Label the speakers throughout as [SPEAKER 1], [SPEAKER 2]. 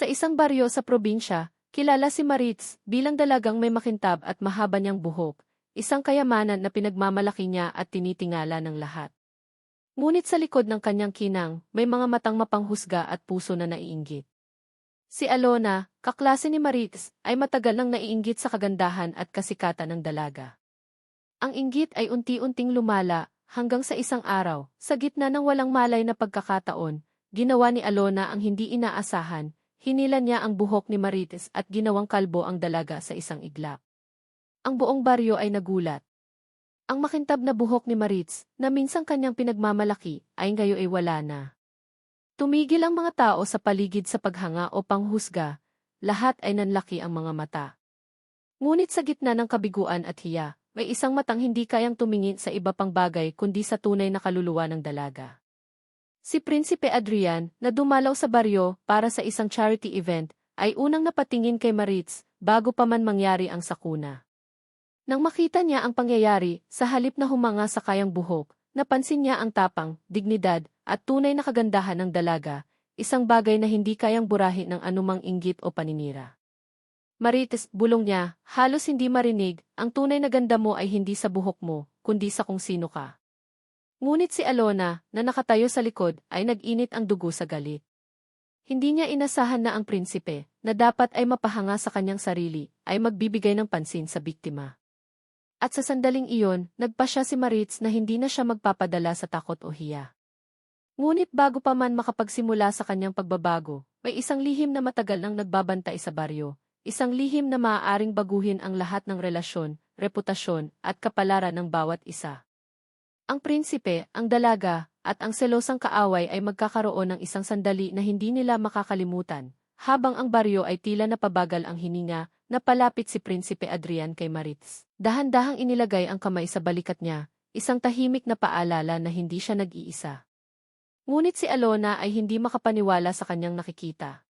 [SPEAKER 1] Sa isang baryo sa probinsya, kilala si Maritz bilang dalagang may makintab at mahaba niyang buhok, isang kayamanan na pinagmamalaki niya at tinitingala ng lahat. Ngunit sa likod ng kanyang kinang, may mga matang mapanghusga at puso na naiinggit. Si Alona, kaklase ni Maritz, ay matagal nang naiinggit sa kagandahan at kasikatan ng dalaga. Ang inggit ay unti-unting lumala, hanggang sa isang araw, sa gitna ng walang malay na pagkakataon, ginawa ni Alona ang hindi inaasahan, Hinila niya ang buhok ni Marites at ginawang kalbo ang dalaga sa isang iglap. Ang buong baryo ay nagulat. Ang makintab na buhok ni Maritz, na minsang kanyang pinagmamalaki, ay ngayon ay wala na. Tumigil ang mga tao sa paligid sa paghanga o panghusga, lahat ay nanlaki ang mga mata. Ngunit sa gitna ng kabiguan at hiya, may isang matang hindi kayang tumingin sa iba pang bagay kundi sa tunay na kaluluwa ng dalaga. Si Prinsipe Adrian, na dumalaw sa baryo para sa isang charity event, ay unang napatingin kay Maritz bago pa man mangyari ang sakuna. Nang makita niya ang pangyayari, sa halip na humanga sa kayang buhok, napansin niya ang tapang, dignidad, at tunay na kagandahan ng dalaga, isang bagay na hindi kayang burahin ng anumang inggit o paninira. Marites, bulong niya, halos hindi marinig, ang tunay na ganda mo ay hindi sa buhok mo, kundi sa kung sino ka. Ngunit si Alona, na nakatayo sa likod, ay nag-init ang dugo sa galit. Hindi niya inasahan na ang prinsipe, na dapat ay mapahanga sa kanyang sarili, ay magbibigay ng pansin sa biktima. At sa sandaling iyon, nagpa siya si Maritz na hindi na siya magpapadala sa takot o hiya. Ngunit bago pa man makapagsimula sa kanyang pagbabago, may isang lihim na matagal nang nagbabantay sa baryo, isang lihim na maaaring baguhin ang lahat ng relasyon, reputasyon, at kapalaran ng bawat isa. Ang prinsipe, ang dalaga, at ang selosang kaaway ay magkakaroon ng isang sandali na hindi nila makakalimutan, habang ang baryo ay tila napabagal ang hininga, napalapit si Prinsipe Adrian kay Maritz. Dahan-dahang inilagay ang kamay sa balikat niya, isang tahimik na paalala na hindi siya nag-iisa. Ngunit si Alona ay hindi makapaniwala sa kanyang nakikita.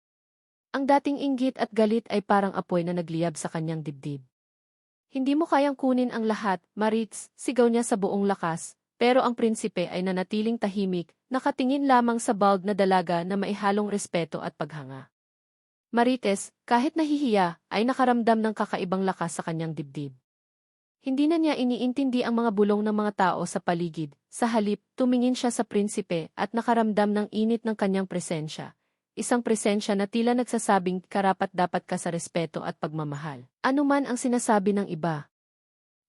[SPEAKER 1] Ang dating inggit at galit ay parang apoy na nagliyab sa kanyang dibdib. Hindi mo kayang kunin ang lahat, Maritz, sigaw niya sa buong lakas, pero ang prinsipe ay nanatiling tahimik, nakatingin lamang sa bald na dalaga na maihalong respeto at paghanga. Marites, kahit nahihiya, ay nakaramdam ng kakaibang lakas sa kanyang dibdib. Hindi na niya iniintindi ang mga bulong ng mga tao sa paligid, sa halip, tumingin siya sa prinsipe at nakaramdam ng init ng kanyang presensya. Isang presensya na tila nagsasabing karapat dapat ka sa respeto at pagmamahal. Ano man ang sinasabi ng iba.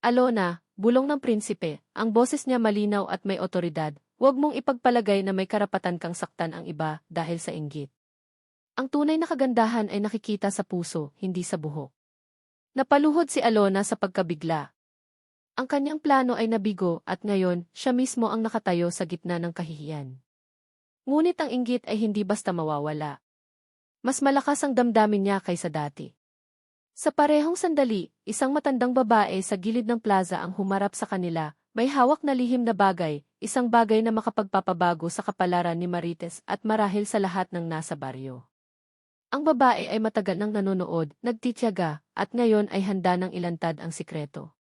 [SPEAKER 1] Alona, Bulong ng prinsipe, ang boses niya malinaw at may otoridad, huwag mong ipagpalagay na may karapatan kang saktan ang iba dahil sa inggit. Ang tunay na kagandahan ay nakikita sa puso, hindi sa buhok. Napaluhod si Alona sa pagkabigla. Ang kanyang plano ay nabigo at ngayon, siya mismo ang nakatayo sa gitna ng kahihiyan. Ngunit ang inggit ay hindi basta mawawala. Mas malakas ang damdamin niya kaysa dati. Sa parehong sandali, isang matandang babae sa gilid ng plaza ang humarap sa kanila, may hawak na lihim na bagay, isang bagay na makapagpapabago sa kapalaran ni Marites at marahil sa lahat ng nasa baryo. Ang babae ay matagal nang nanonood, nagtityaga, at ngayon ay handa ng ilantad ang sikreto.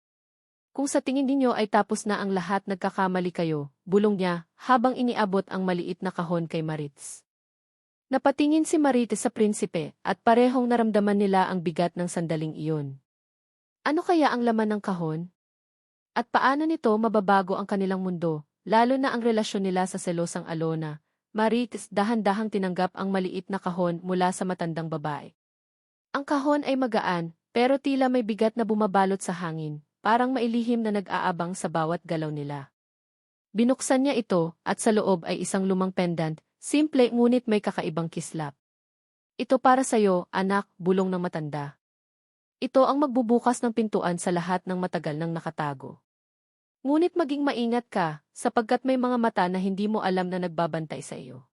[SPEAKER 1] Kung sa tingin ninyo ay tapos na ang lahat nagkakamali kayo, bulong niya, habang iniabot ang maliit na kahon kay Maritz. Napatingin si Marite sa prinsipe at parehong naramdaman nila ang bigat ng sandaling iyon. Ano kaya ang laman ng kahon? At paano nito mababago ang kanilang mundo, lalo na ang relasyon nila sa selosang Alona? Marites dahan-dahang tinanggap ang maliit na kahon mula sa matandang babae. Ang kahon ay magaan, pero tila may bigat na bumabalot sa hangin, parang mailihim na nag-aabang sa bawat galaw nila. Binuksan niya ito, at sa loob ay isang lumang pendant, Simple ngunit may kakaibang kislap. Ito para sa'yo, anak, bulong ng matanda. Ito ang magbubukas ng pintuan sa lahat ng matagal nang nakatago. Ngunit maging maingat ka, sapagkat may mga mata na hindi mo alam na nagbabantay sa iyo.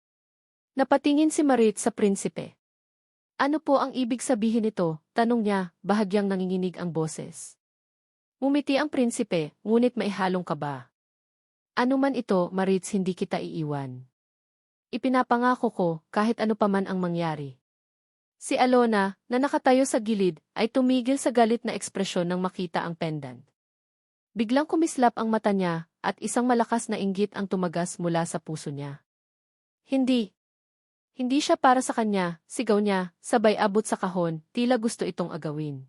[SPEAKER 1] Napatingin si Marit sa prinsipe. Ano po ang ibig sabihin nito? Tanong niya, bahagyang nanginginig ang boses. Mumiti ang prinsipe, ngunit maihalong ka ba? Ano man ito, Maritz, hindi kita iiwan. Ipinapangako ko, kahit ano paman ang mangyari. Si Alona, na nakatayo sa gilid, ay tumigil sa galit na ekspresyon nang makita ang pendant. Biglang kumislap ang mata niya, at isang malakas na inggit ang tumagas mula sa puso niya. Hindi. Hindi siya para sa kanya, sigaw niya, sabay abot sa kahon, tila gusto itong agawin.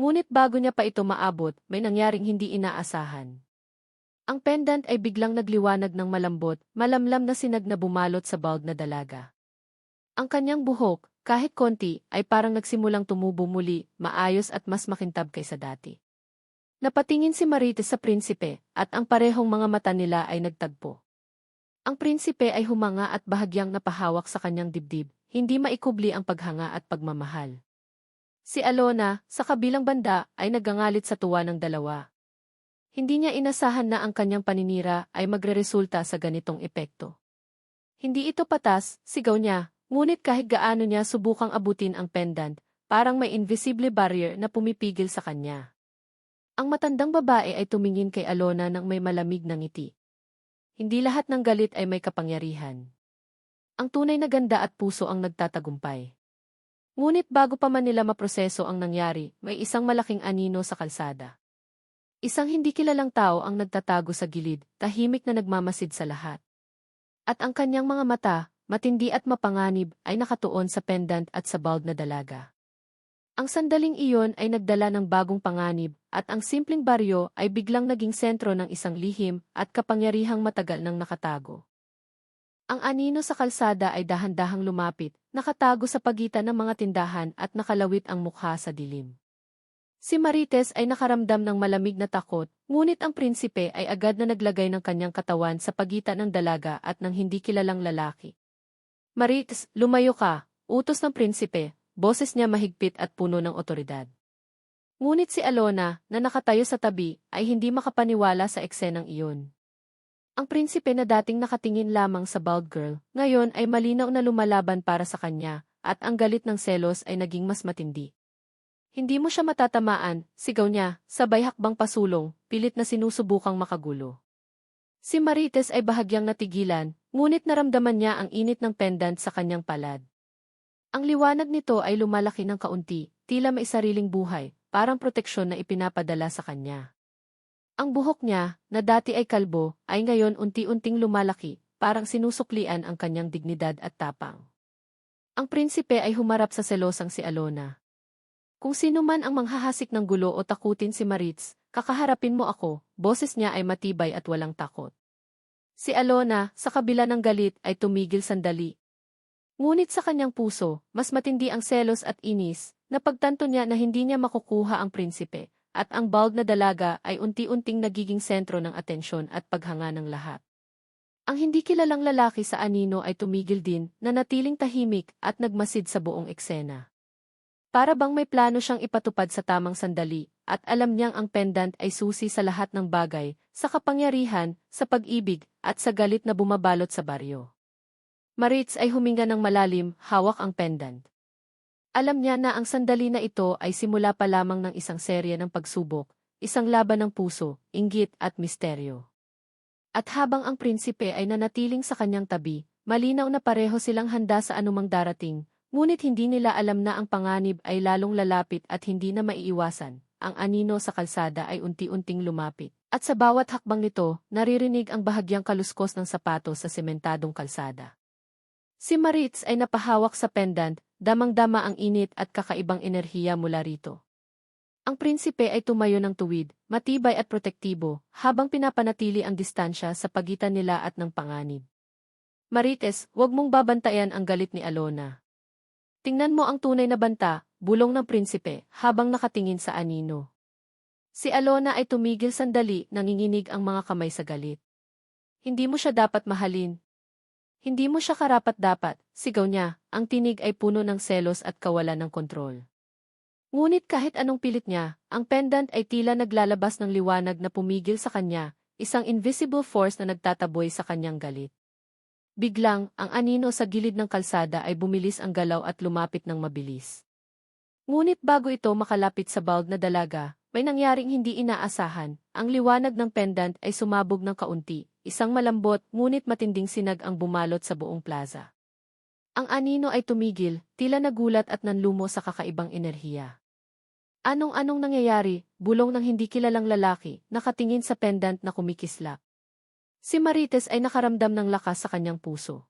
[SPEAKER 1] Ngunit bago niya pa ito maabot, may nangyaring hindi inaasahan. Ang pendant ay biglang nagliwanag ng malambot, malamlam na sinag na bumalot sa bald na dalaga. Ang kanyang buhok, kahit konti, ay parang nagsimulang tumubo muli, maayos at mas makintab kaysa dati. Napatingin si Marites sa prinsipe, at ang parehong mga mata nila ay nagtagpo. Ang prinsipe ay humanga at bahagyang napahawak sa kanyang dibdib, hindi maikubli ang paghanga at pagmamahal. Si Alona, sa kabilang banda, ay nagangalit sa tuwa ng dalawa. Hindi niya inasahan na ang kanyang paninira ay magreresulta sa ganitong epekto. Hindi ito patas, sigaw niya, ngunit kahit gaano niya subukang abutin ang pendant, parang may invisible barrier na pumipigil sa kanya. Ang matandang babae ay tumingin kay Alona ng may malamig na ngiti. Hindi lahat ng galit ay may kapangyarihan. Ang tunay na ganda at puso ang nagtatagumpay. Ngunit bago pa man nila maproseso ang nangyari, may isang malaking anino sa kalsada. Isang hindi kilalang tao ang nagtatago sa gilid, tahimik na nagmamasid sa lahat. At ang kanyang mga mata, matindi at mapanganib, ay nakatuon sa pendant at sa bald na dalaga. Ang sandaling iyon ay nagdala ng bagong panganib, at ang simpleng baryo ay biglang naging sentro ng isang lihim at kapangyarihang matagal nang nakatago. Ang anino sa kalsada ay dahan-dahang lumapit, nakatago sa pagitan ng mga tindahan at nakalawit ang mukha sa dilim. Si Marites ay nakaramdam ng malamig na takot, ngunit ang prinsipe ay agad na naglagay ng kanyang katawan sa pagitan ng dalaga at ng hindi kilalang lalaki. Marites, lumayo ka, utos ng prinsipe, boses niya mahigpit at puno ng otoridad. Ngunit si Alona, na nakatayo sa tabi, ay hindi makapaniwala sa eksenang iyon. Ang prinsipe na dating nakatingin lamang sa bald girl, ngayon ay malinaw na lumalaban para sa kanya, at ang galit ng selos ay naging mas matindi. Hindi mo siya matatamaan, sigaw niya, sabay hakbang pasulong, pilit na sinusubukang makagulo. Si Marites ay bahagyang natigilan, ngunit naramdaman niya ang init ng pendant sa kanyang palad. Ang liwanag nito ay lumalaki ng kaunti, tila may sariling buhay, parang proteksyon na ipinapadala sa kanya. Ang buhok niya, na dati ay kalbo, ay ngayon unti-unting lumalaki, parang sinusuklian ang kanyang dignidad at tapang. Ang prinsipe ay humarap sa selosang si Alona. Kung sino man ang manghahasik ng gulo o takutin si Maritz, kakaharapin mo ako, boses niya ay matibay at walang takot. Si Alona, sa kabila ng galit, ay tumigil sandali, Ngunit sa kanyang puso, mas matindi ang selos at inis, na pagtanto niya na hindi niya makukuha ang prinsipe, at ang bald na dalaga ay unti-unting nagiging sentro ng atensyon at paghanga ng lahat. Ang hindi kilalang lalaki sa anino ay tumigil din, na natiling tahimik at nagmasid sa buong eksena. Para bang may plano siyang ipatupad sa tamang sandali, at alam niyang ang pendant ay susi sa lahat ng bagay, sa kapangyarihan, sa pag-ibig, at sa galit na bumabalot sa baryo. Maritz ay huminga ng malalim, hawak ang pendant. Alam niya na ang sandali na ito ay simula pa lamang ng isang serye ng pagsubok, isang laban ng puso, inggit at misteryo. At habang ang prinsipe ay nanatiling sa kanyang tabi, malinaw na pareho silang handa sa anumang darating, ngunit hindi nila alam na ang panganib ay lalong lalapit at hindi na maiiwasan. Ang anino sa kalsada ay unti-unting lumapit, at sa bawat hakbang nito, naririnig ang bahagyang kaluskos ng sapato sa sementadong kalsada. Si Maritz ay napahawak sa pendant, damang-dama ang init at kakaibang enerhiya mula rito. Ang prinsipe ay tumayo ng tuwid, matibay at protektibo, habang pinapanatili ang distansya sa pagitan nila at ng panganib. Marites, huwag mong babantayan ang galit ni Alona. Tingnan mo ang tunay na banta, bulong ng prinsipe, habang nakatingin sa anino. Si Alona ay tumigil sandali, nanginginig ang mga kamay sa galit. Hindi mo siya dapat mahalin, hindi mo siya karapat-dapat, sigaw niya, ang tinig ay puno ng selos at kawalan ng kontrol. Ngunit kahit anong pilit niya, ang pendant ay tila naglalabas ng liwanag na pumigil sa kanya, isang invisible force na nagtataboy sa kanyang galit. Biglang, ang anino sa gilid ng kalsada ay bumilis ang galaw at lumapit ng mabilis. Ngunit bago ito makalapit sa bald na dalaga, may nangyaring hindi inaasahan, ang liwanag ng pendant ay sumabog ng kaunti, Isang malambot ngunit matinding sinag ang bumalot sa buong plaza. Ang anino ay tumigil, tila nagulat at nanlumo sa kakaibang enerhiya. Anong-anong nangyayari, bulong ng hindi kilalang lalaki, nakatingin sa pendant na kumikislap. Si Marites ay nakaramdam ng lakas sa kanyang puso.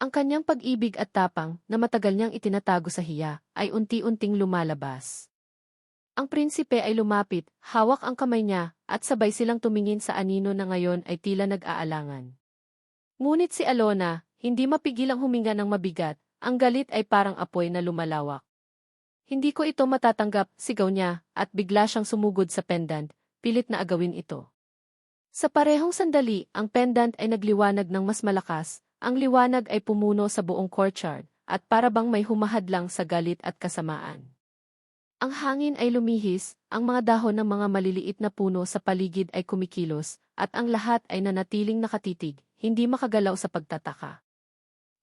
[SPEAKER 1] Ang kanyang pag-ibig at tapang na matagal niyang itinatago sa hiya ay unti-unting lumalabas. Ang prinsipe ay lumapit, hawak ang kamay niya, at sabay silang tumingin sa anino na ngayon ay tila nag-aalangan. Ngunit si Alona, hindi mapigilang huminga ng mabigat, ang galit ay parang apoy na lumalawak. Hindi ko ito matatanggap, sigaw niya, at bigla siyang sumugod sa pendant, pilit na agawin ito. Sa parehong sandali, ang pendant ay nagliwanag ng mas malakas, ang liwanag ay pumuno sa buong courtyard, at para bang may humahadlang sa galit at kasamaan. Ang hangin ay lumihis, ang mga dahon ng mga maliliit na puno sa paligid ay kumikilos, at ang lahat ay nanatiling nakatitig, hindi makagalaw sa pagtataka.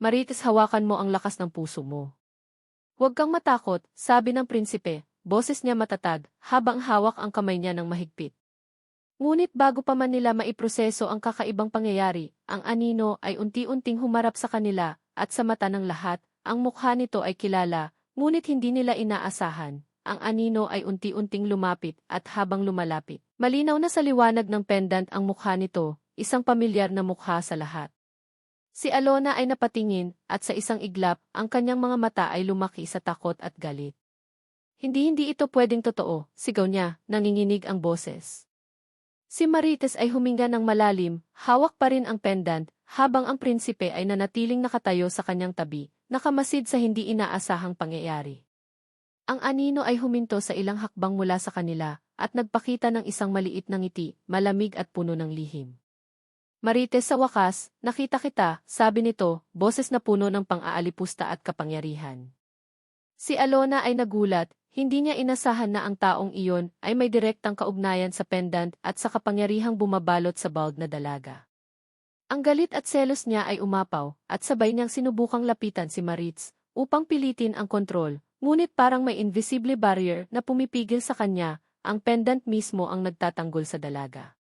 [SPEAKER 1] Marites hawakan mo ang lakas ng puso mo. Huwag kang matakot, sabi ng prinsipe, boses niya matatag, habang hawak ang kamay niya ng mahigpit. Ngunit bago pa man nila maiproseso ang kakaibang pangyayari, ang anino ay unti-unting humarap sa kanila, at sa mata ng lahat, ang mukha nito ay kilala, ngunit hindi nila inaasahan. Ang anino ay unti-unting lumapit at habang lumalapit, malinaw na sa liwanag ng pendant ang mukha nito, isang pamilyar na mukha sa lahat. Si Alona ay napatingin, at sa isang iglap, ang kanyang mga mata ay lumaki sa takot at galit. Hindi-hindi ito pwedeng totoo, sigaw niya, nanginginig ang boses. Si Marites ay huminga ng malalim, hawak pa rin ang pendant, habang ang prinsipe ay nanatiling nakatayo sa kanyang tabi, nakamasid sa hindi inaasahang pangyayari. Ang anino ay huminto sa ilang hakbang mula sa kanila, at nagpakita ng isang maliit na ngiti, malamig at puno ng lihim. Marites sa wakas, nakita kita, sabi nito, boses na puno ng pang-aalipusta at kapangyarihan. Si Alona ay nagulat, hindi niya inasahan na ang taong iyon ay may direktang kaugnayan sa pendant at sa kapangyarihang bumabalot sa bald na dalaga. Ang galit at selos niya ay umapaw, at sabay niyang sinubukang lapitan si Maritz upang pilitin ang kontrol, ngunit parang may invisible barrier na pumipigil sa kanya, ang pendant mismo ang nagtatanggol sa dalaga.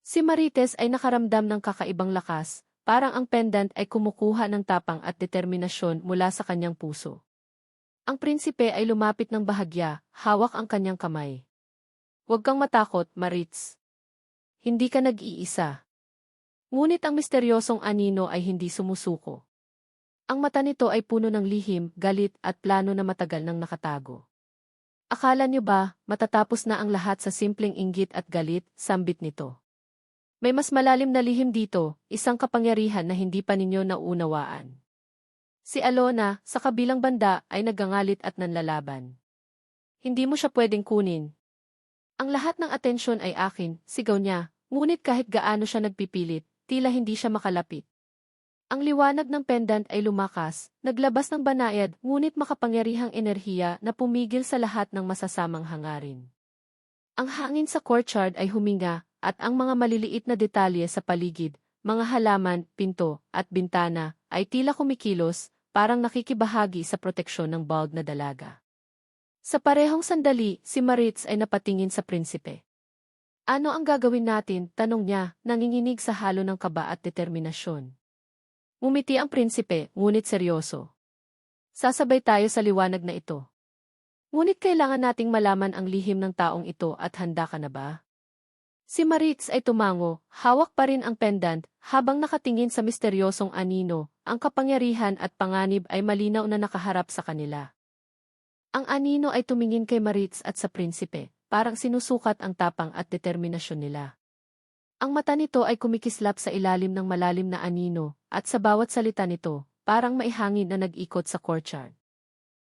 [SPEAKER 1] Si Marites ay nakaramdam ng kakaibang lakas, parang ang pendant ay kumukuha ng tapang at determinasyon mula sa kanyang puso. Ang prinsipe ay lumapit ng bahagya, hawak ang kanyang kamay. Huwag kang matakot, Maritz. Hindi ka nag-iisa. Ngunit ang misteryosong anino ay hindi sumusuko. Ang mata nito ay puno ng lihim, galit at plano na matagal nang nakatago. Akala niyo ba, matatapos na ang lahat sa simpleng inggit at galit, sambit nito. May mas malalim na lihim dito, isang kapangyarihan na hindi pa ninyo nauunawaan. Si Alona, sa kabilang banda, ay nagangalit at nanlalaban. Hindi mo siya pwedeng kunin. Ang lahat ng atensyon ay akin, sigaw niya, ngunit kahit gaano siya nagpipilit, tila hindi siya makalapit. Ang liwanag ng pendant ay lumakas, naglabas ng banayad ngunit makapangyarihang enerhiya na pumigil sa lahat ng masasamang hangarin. Ang hangin sa courtyard ay huminga, at ang mga maliliit na detalye sa paligid, mga halaman, pinto, at bintana, ay tila kumikilos, parang nakikibahagi sa proteksyon ng bald na dalaga. Sa parehong sandali, si Maritz ay napatingin sa prinsipe. Ano ang gagawin natin, tanong niya, nanginginig sa halo ng kaba at determinasyon. Umiti ang prinsipe, ngunit seryoso. Sasabay tayo sa liwanag na ito. Ngunit kailangan nating malaman ang lihim ng taong ito at handa ka na ba? Si Maritz ay tumango, hawak pa rin ang pendant, habang nakatingin sa misteryosong anino, ang kapangyarihan at panganib ay malinaw na nakaharap sa kanila. Ang anino ay tumingin kay Maritz at sa prinsipe, parang sinusukat ang tapang at determinasyon nila. Ang mata nito ay kumikislap sa ilalim ng malalim na anino, at sa bawat salita nito, parang maihangin na nag-ikot sa courtyard.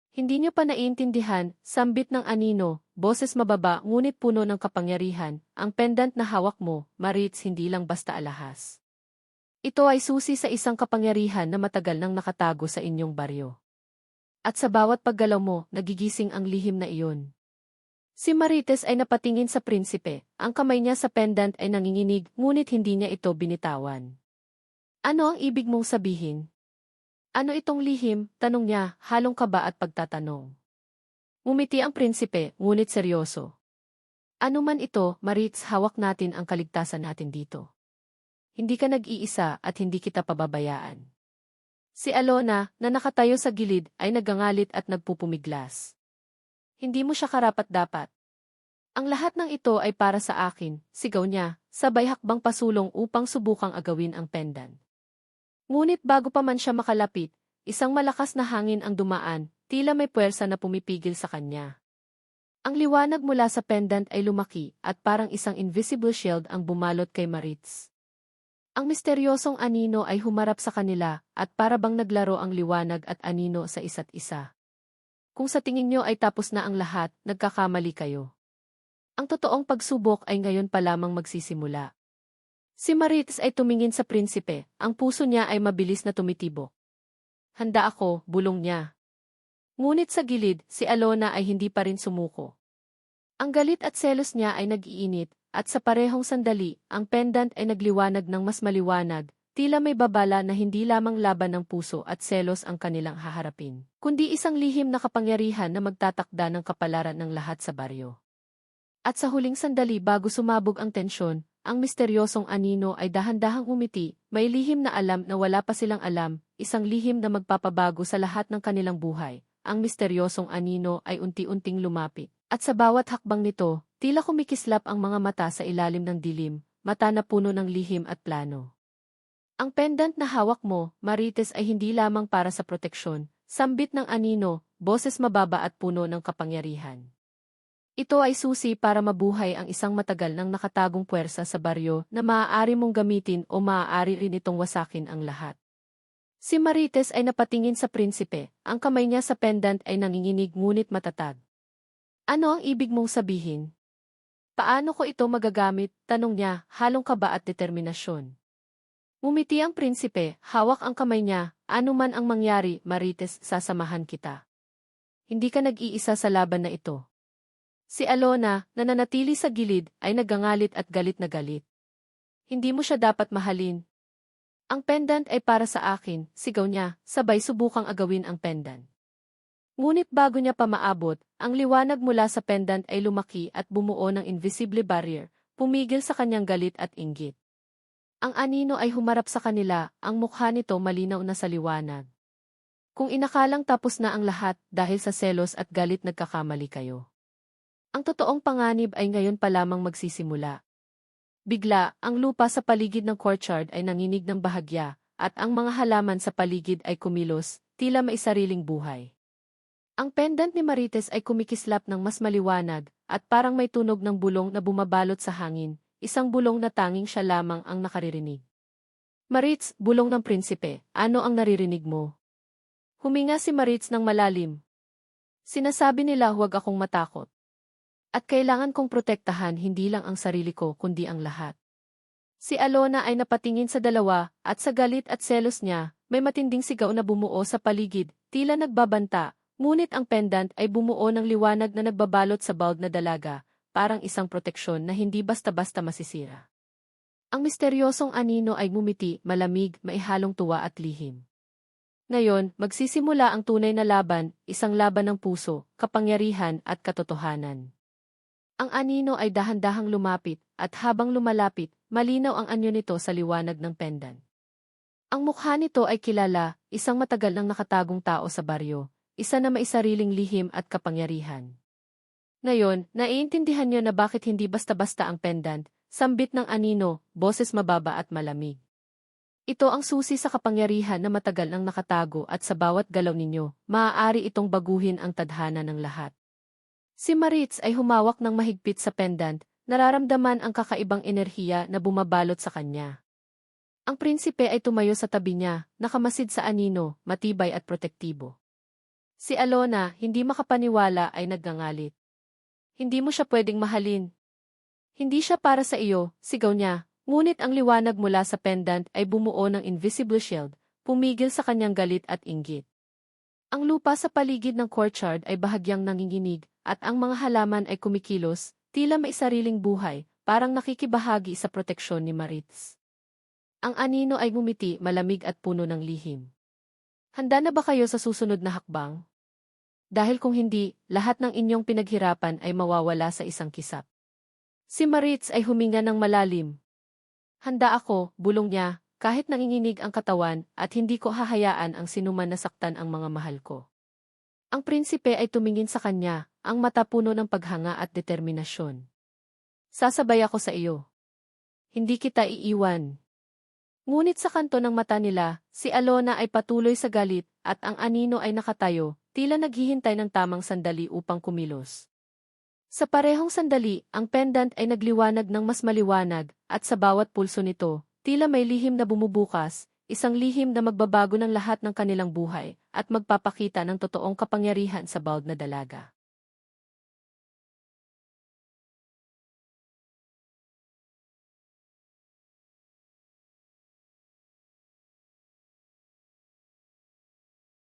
[SPEAKER 1] Hindi niyo pa naiintindihan, sambit ng anino, boses mababa ngunit puno ng kapangyarihan, ang pendant na hawak mo, Maritz hindi lang basta alahas. Ito ay susi sa isang kapangyarihan na matagal nang nakatago sa inyong baryo. At sa bawat paggalaw mo, nagigising ang lihim na iyon. Si Marites ay napatingin sa prinsipe, ang kamay niya sa pendant ay nanginginig ngunit hindi niya ito binitawan. Ano ang ibig mong sabihin? Ano itong lihim? Tanong niya, halong kaba at pagtatanong. Umiti ang prinsipe, ngunit seryoso. Ano man ito, Maritz, hawak natin ang kaligtasan natin dito. Hindi ka nag-iisa at hindi kita pababayaan. Si Alona, na nakatayo sa gilid, ay nagangalit at nagpupumiglas. Hindi mo siya karapat-dapat. Ang lahat ng ito ay para sa akin, sigaw niya, sabay hakbang pasulong upang subukang agawin ang pendant. Ngunit bago pa man siya makalapit, isang malakas na hangin ang dumaan, tila may puwersa na pumipigil sa kanya. Ang liwanag mula sa pendant ay lumaki at parang isang invisible shield ang bumalot kay Maritz. Ang misteryosong anino ay humarap sa kanila at para bang naglaro ang liwanag at anino sa isa't isa. Kung sa tingin nyo ay tapos na ang lahat, nagkakamali kayo. Ang totoong pagsubok ay ngayon pa lamang magsisimula. Si Maritz ay tumingin sa prinsipe, ang puso niya ay mabilis na tumitibok. Handa ako, bulong niya. Ngunit sa gilid, si Alona ay hindi pa rin sumuko. Ang galit at selos niya ay nag-iinit, at sa parehong sandali, ang pendant ay nagliwanag ng mas maliwanag, tila may babala na hindi lamang laban ng puso at selos ang kanilang haharapin, kundi isang lihim na kapangyarihan na magtatakda ng kapalaran ng lahat sa baryo. At sa huling sandali bago sumabog ang tensyon, ang misteryosong anino ay dahan-dahang umiti, may lihim na alam na wala pa silang alam, isang lihim na magpapabago sa lahat ng kanilang buhay. Ang misteryosong anino ay unti-unting lumapit, at sa bawat hakbang nito, Tila kumikislap ang mga mata sa ilalim ng dilim, mata na puno ng lihim at plano. Ang pendant na hawak mo, Marites ay hindi lamang para sa proteksyon, sambit ng anino, boses mababa at puno ng kapangyarihan. Ito ay susi para mabuhay ang isang matagal ng nakatagong puwersa sa baryo na maaari mong gamitin o maaari rin itong wasakin ang lahat. Si Marites ay napatingin sa prinsipe, ang kamay niya sa pendant ay nanginginig ngunit matatag. Ano ang ibig mong sabihin? Paano ko ito magagamit? Tanong niya, halong kaba at determinasyon. Umiti ang prinsipe, hawak ang kamay niya, anuman ang mangyari, Marites, sasamahan kita. Hindi ka nag-iisa sa laban na ito. Si Alona, na nanatili sa gilid, ay nagangalit at galit na galit. Hindi mo siya dapat mahalin. Ang pendant ay para sa akin, sigaw niya, sabay subukang agawin ang pendant. Ngunit bago niya pa maabot, ang liwanag mula sa pendant ay lumaki at bumuo ng invisible barrier, pumigil sa kanyang galit at inggit. Ang anino ay humarap sa kanila, ang mukha nito malinaw na sa liwanag. Kung inakalang tapos na ang lahat dahil sa selos at galit nagkakamali kayo. Ang totoong panganib ay ngayon pa lamang magsisimula. Bigla, ang lupa sa paligid ng courtyard ay nanginig ng bahagya, at ang mga halaman sa paligid ay kumilos, tila may sariling buhay. Ang pendant ni Marites ay kumikislap ng mas maliwanag, at parang may tunog ng bulong na bumabalot sa hangin, isang bulong na tanging siya lamang ang nakaririnig. Maritz, bulong ng prinsipe, ano ang naririnig mo? Huminga si Maritz ng malalim. Sinasabi nila huwag akong matakot. At kailangan kong protektahan hindi lang ang sarili ko kundi ang lahat. Si Alona ay napatingin sa dalawa, at sa galit at selos niya, may matinding sigaw na bumuo sa paligid, tila nagbabanta, Ngunit ang pendant ay bumuo ng liwanag na nagbabalot sa bald na dalaga, parang isang proteksyon na hindi basta-basta masisira. Ang misteryosong anino ay mumiti, malamig, maihalong tuwa at lihim. Ngayon, magsisimula ang tunay na laban, isang laban ng puso, kapangyarihan at katotohanan. Ang anino ay dahan-dahang lumapit, at habang lumalapit, malinaw ang anyo nito sa liwanag ng pendant. Ang mukha nito ay kilala, isang matagal nang nakatagong tao sa baryo, isa na maisariling lihim at kapangyarihan. Ngayon, naiintindihan niyo na bakit hindi basta-basta ang pendant, sambit ng anino, boses mababa at malamig. Ito ang susi sa kapangyarihan na matagal nang nakatago at sa bawat galaw ninyo, maaari itong baguhin ang tadhana ng lahat. Si Maritz ay humawak ng mahigpit sa pendant, nararamdaman ang kakaibang enerhiya na bumabalot sa kanya. Ang prinsipe ay tumayo sa tabi niya, nakamasid sa anino, matibay at protektibo. Si Alona, hindi makapaniwala ay nagngangalit. Hindi mo siya pwedeng mahalin. Hindi siya para sa iyo, sigaw niya, ngunit ang liwanag mula sa pendant ay bumuo ng invisible shield, pumigil sa kanyang galit at inggit. Ang lupa sa paligid ng courtyard ay bahagyang nanginginig, at ang mga halaman ay kumikilos, tila may sariling buhay, parang nakikibahagi sa proteksyon ni Maritz. Ang anino ay gumiti, malamig at puno ng lihim. Handa na ba kayo sa susunod na hakbang? Dahil kung hindi, lahat ng inyong pinaghirapan ay mawawala sa isang kisap. Si Maritz ay huminga ng malalim. Handa ako, bulong niya, kahit nanginginig ang katawan at hindi ko hahayaan ang sinuman na saktan ang mga mahal ko. Ang prinsipe ay tumingin sa kanya, ang mata puno ng paghanga at determinasyon. Sasabay ako sa iyo. Hindi kita iiwan. Ngunit sa kanto ng mata nila, si Alona ay patuloy sa galit at ang anino ay nakatayo, tila naghihintay ng tamang sandali upang kumilos. Sa parehong sandali, ang pendant ay nagliwanag ng mas maliwanag at sa bawat pulso nito, tila may lihim na bumubukas, isang lihim na magbabago ng lahat ng kanilang buhay at magpapakita ng totoong kapangyarihan sa bawd na dalaga.